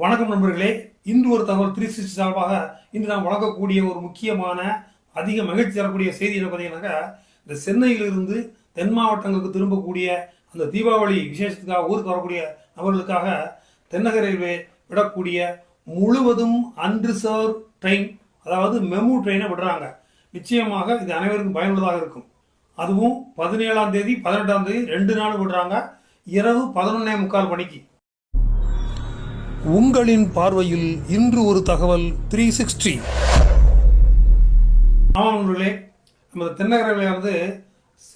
வணக்கம் நண்பர்களே. இன்று ஒரு தகவல் த்ரீ சிக்ஸ்டி சார்பாக இன்று நாம் வழங்கக்கூடிய ஒரு முக்கியமான அதிக மகிழ்ச்சி தரக்கூடிய செய்தி என்ன பார்த்தீங்கன்னாக்கா இந்த சென்னையிலிருந்து தென் மாவட்டங்களுக்கு திரும்பக்கூடிய அந்த தீபாவளி விசேஷத்துக்காக ஊருக்கு வரக்கூடிய நபர்களுக்காக தென்னக ரயில்வே விடக்கூடிய முழுவதும் அன்ரிசர்வ் ட்ரெயின் அதாவது மெமு ட்ரெயினை விடுறாங்க. நிச்சயமாக இது அனைவருக்கும் பயனுள்ளதாக இருக்கும். அதுவும் பதினேழாம் தேதி பதினெட்டாம் தேதி ரெண்டு நாள் விடுறாங்க. இரவு பதினொன்னே முக்கால் மணிக்கு. உங்களின் பார்வையில் இன்று ஒரு தகவல் த்ரீ சிக்ஸ்டி ஆமாம் நமது தென்னகரையில் வந்து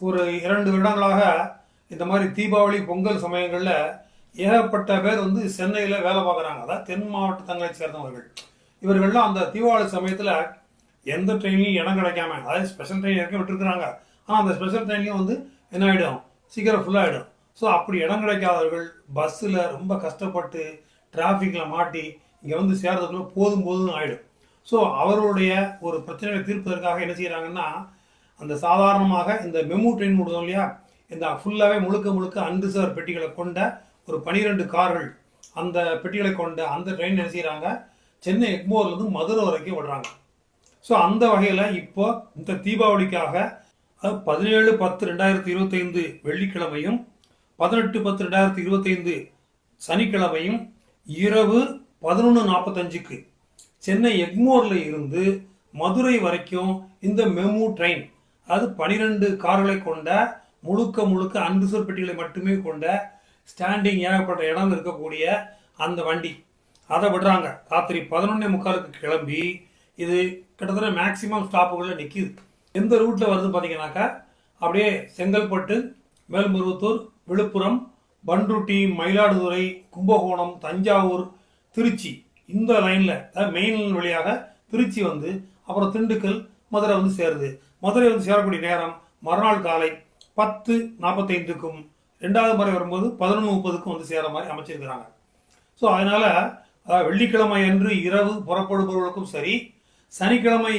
ஒரு இரண்டு வருடங்களாக இந்த மாதிரி தீபாவளி பொங்கல் சமயங்களில் ஏகப்பட்ட பேர் வந்து சென்னையில் வேலை பார்க்குறாங்க. அதாவது தென் மாவட்டத்தங்களை சேர்ந்தவர்கள். இவர்கள்லாம் அந்த தீபாவளி சமயத்தில் எந்த ட்ரெயினையும் இடம் கிடைக்காம அதாவது ஸ்பெஷல் ட்ரெயின் இறக்கி விட்டுருக்குறாங்க. ஆனால் அந்த ஸ்பெஷல் ட்ரெயின்லையும் வந்து என்ன ஆகிடும் சீக்கிரம் ஃபுல்லாகிடும் ஸோ அப்படி இடம் கிடைக்காதவர்கள் பஸ்ஸில் ரொம்ப கஷ்டப்பட்டு டிராஃபிக்கில் மாட்டி இங்கே வந்து சேர்றதுக்குள்ள போதும் போதும் ஆகிடும் ஸோ அவர்களுடைய ஒரு பிரச்சனையை தீர்ப்பதற்காக என்ன செய்கிறாங்கன்னா அந்த சாதாரணமாக இந்த மெமு ட்ரெயின் விடுதோம் இல்லையா? இந்த ஃபுல்லாகவே முழுக்க முழுக்க அன்ரிசர்வ் பெட்டிகளை கொண்ட ஒரு பனிரெண்டு கார்கள் அந்த பெட்டிகளை கொண்ட அந்த ட்ரெயின் என்ன செய்கிறாங்க சென்னை எக்மோர்லேருந்து மதுரை வரைக்கும் விடுறாங்க ஸோ அந்த வகையில் இப்போ இந்த தீபாவளிக்காக அதாவது பதினேழு பத்து ரெண்டாயிரத்தி இருபத்தைந்து வெள்ளிக்கிழமையும் பதினெட்டு பத்து ரெண்டாயிரத்தி இருபத்தைந்து சனிக்கிழமையும் இரவு பதினொன்று நாற்பத்தஞ்சுக்கு சென்னை எக்மோரில் இருந்து மதுரை வரைக்கும் இந்த மெமு ட்ரெயின் அதாவது பனிரெண்டு கார்களை கொண்ட முழுக்க முழுக்க அன்ரிசர்வ் பெட்டிகளை மட்டுமே கொண்ட ஸ்டாண்டிங் ஏகப்பட்ட இடம் இருக்கக்கூடிய அந்த வண்டி. அதை விடுறாங்க. ராத்திரி பதினொன்னே முக்காலுக்கு கிளம்பி இது கிட்டத்தட்ட மேக்சிமம் ஸ்டாப்புகளில் நிற்கிது எந்த ரூட்டில் வருதுன்னு பார்த்தீங்கன்னாக்கா அப்படியே செங்கல்பட்டு மேல்மருவத்தூர் விழுப்புரம் பண்ருட்டி மயிலாடுதுறை கும்பகோணம் தஞ்சாவூர் திருச்சி. இந்த லைனில் அதாவது மெயின் வழியாக திருச்சி வந்து அப்புறம் திண்டுக்கல் மதுரை வந்து சேருது. மதுரை வந்து சேரக்கூடிய நேரம் மறுநாள் காலை பத்து நாற்பத்தைந்துக்கும் ரெண்டாவது முறை வரும்போது பதினொன்று முப்பதுக்கும் வந்து சேர மாதிரி அமைச்சிருக்கிறாங்க. ஸோ அதனால் வெள்ளிக்கிழமை அன்று இரவு புறப்படுபவர்களுக்கும் சரி சனிக்கிழமை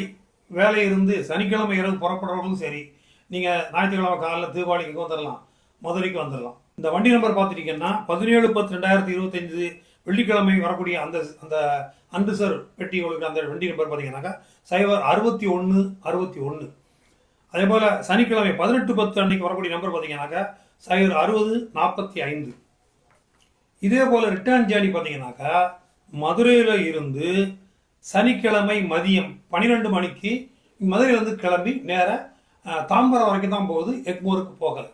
வேலை இருந்து சனிக்கிழமை இரவு புறப்படுறவர்களுக்கும் சரி நீங்கள் ஞாயிற்றுக்கிழமை காலைல தீபாவளிக்கு வந்துடலாம் மதுரைக்கு வந்துடலாம் இந்த வண்டி நம்பர் பார்த்துட்டீங்கன்னா பதினேழு பத்து ரெண்டாயிரத்தி இருபத்தஞ்சு வெள்ளிக்கிழமை வரக்கூடிய அந்த அந்த அன்பிசர் பெட்டி உங்களுக்கு அந்த வண்டி நம்பர் பார்த்தீங்கன்னாக்கா சைபர் அறுபத்தி ஒன்று அறுபத்தி ஒன்று அதே போல் சனிக்கிழமை பதினெட்டு பத்து அன்னைக்கு வரக்கூடிய நம்பர் பார்த்தீங்கன்னாக்கா சைபர் அறுபது நாற்பத்தி ஐந்து. இதே போல் ரிட்டர்ன் ஜேர்னி பார்த்தீங்கன்னாக்கா மதுரையில் இருந்து சனிக்கிழமை மதியம் பன்னிரெண்டு மணிக்கு மதுரையிலேருந்து கிளம்பி நேராக தாம்பரம் வரைக்கும் தான் போகுது. எக்மோருக்கு போகலை.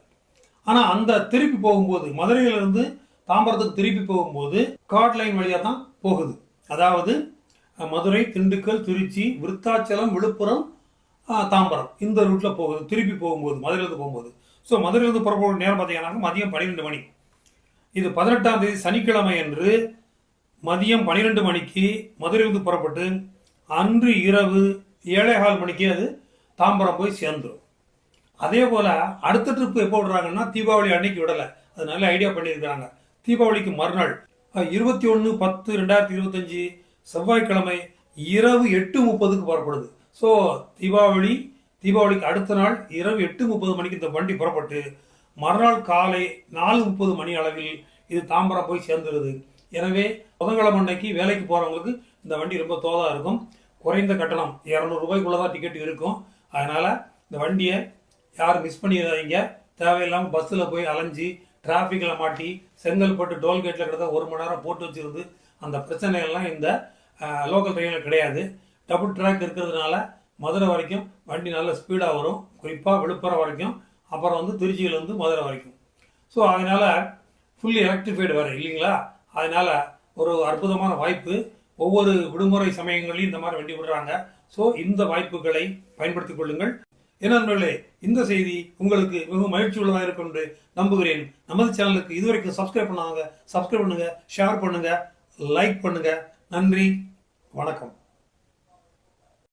ஆனால் அந்த திருப்பி போகும்போது மதுரையிலிருந்து தாம்பரத்துக்கு திருப்பி போகும்போது காட் லைன் வழியாக தான் போகுது. அதாவது மதுரை திண்டுக்கல் திருச்சி விருத்தாச்சலம் விழுப்புரம் தாம்பரம். இந்த ரூட்டில் போகுது திருப்பி போகும்போது மதுரையிலேருந்து போகும்போது. ஸோ மதுரையிலேருந்து புறப்படும் நேரம் பார்த்தீங்கன்னா மதியம் பன்னிரெண்டு மணி. இது பதினெட்டாம் தேதி சனிக்கிழமை அன்று மதியம் பன்னிரெண்டு மணிக்கு மதுரையிலிருந்து புறப்பட்டு அன்று இரவு ஏழேகால் மணிக்கு அது தாம்பரம் போய் சேர்ந்துடும் அதே போல் அடுத்த ட்ரிப் எப்போ விடுறாங்கன்னா தீபாவளி அன்னைக்கு விடலை. அது நல்ல ஐடியா பண்ணியிருக்கிறாங்க. தீபாவளிக்கு மறுநாள் இருபத்தி ஒன்று பத்து ரெண்டாயிரத்தி இருபத்தஞ்சி செவ்வாய்க்கிழமை இரவு எட்டு முப்பதுக்கு புறப்படுது. ஸோ தீபாவளி தீபாவளிக்கு அடுத்த நாள் இரவு எட்டு முப்பது மணிக்கு இந்த வண்டி புறப்பட்டு மறுநாள் காலை நாலு முப்பது மணி அளவில் இது தாம்பரம் போய் சேர்ந்துருது. எனவே புதன்கிழமை அன்னைக்கு வேலைக்கு போகிறவங்களுக்கு இந்த வண்டி ரொம்ப தோதாக இருக்கும். குறைந்த கட்டணம் இரநூறுபாய்க்குள்ளே தான் டிக்கெட் இருக்கும். அதனால் இந்த வண்டியை யாரும் மிஸ் பண்ணிடாதீங்க. தேவையில்லாமல் பஸ்ஸில் போய் அலைஞ்சு டிராஃபிக்கில் மாட்டி செங்கல் போட்டு டோல்கேட்டில் கிடந்த ஒரு மணி நேரம் போட்டு வச்சுருந்து அந்த பிரச்சனைகள்லாம் இந்த லோக்கல் ட்ரெயினில் கிடையாது. டபுள் ட்ராக் இருக்கிறதுனால மதுரை வரைக்கும் வண்டி நல்ல ஸ்பீடாக வரும். குறிப்பாக விழுப்புரம் வரைக்கும். அப்புறம் வந்து திருச்சியிலேருந்து மதுரை வரைக்கும். ஸோ அதனால் ஃபுல்லி எலக்ட்ரிஃபைடு வேறு இல்லைங்களா? அதனால் ஒரு அற்புதமான வாய்ப்பு. ஒவ்வொரு விடுமுறை சமயங்களையும் இந்த மாதிரி வண்டி விடுறாங்க. ஸோ இந்த வாய்ப்புகளை பயன்படுத்திக் கொள்ளுங்கள். என்ன நண்பர்களே இந்த செய்தி உங்களுக்கு மிகவும் மகிழ்ச்சி உள்ளதாக இருக்கும் என்று நம்புகிறேன். நமது சேனலுக்கு இதுவரைக்கும் சப்ஸ்கிரைப் பண்ணாங்க சப்ஸ்கிரைப் பண்ணுங்க ஷேர் பண்ணுங்க லைக் பண்ணுங்க. நன்றி வணக்கம்.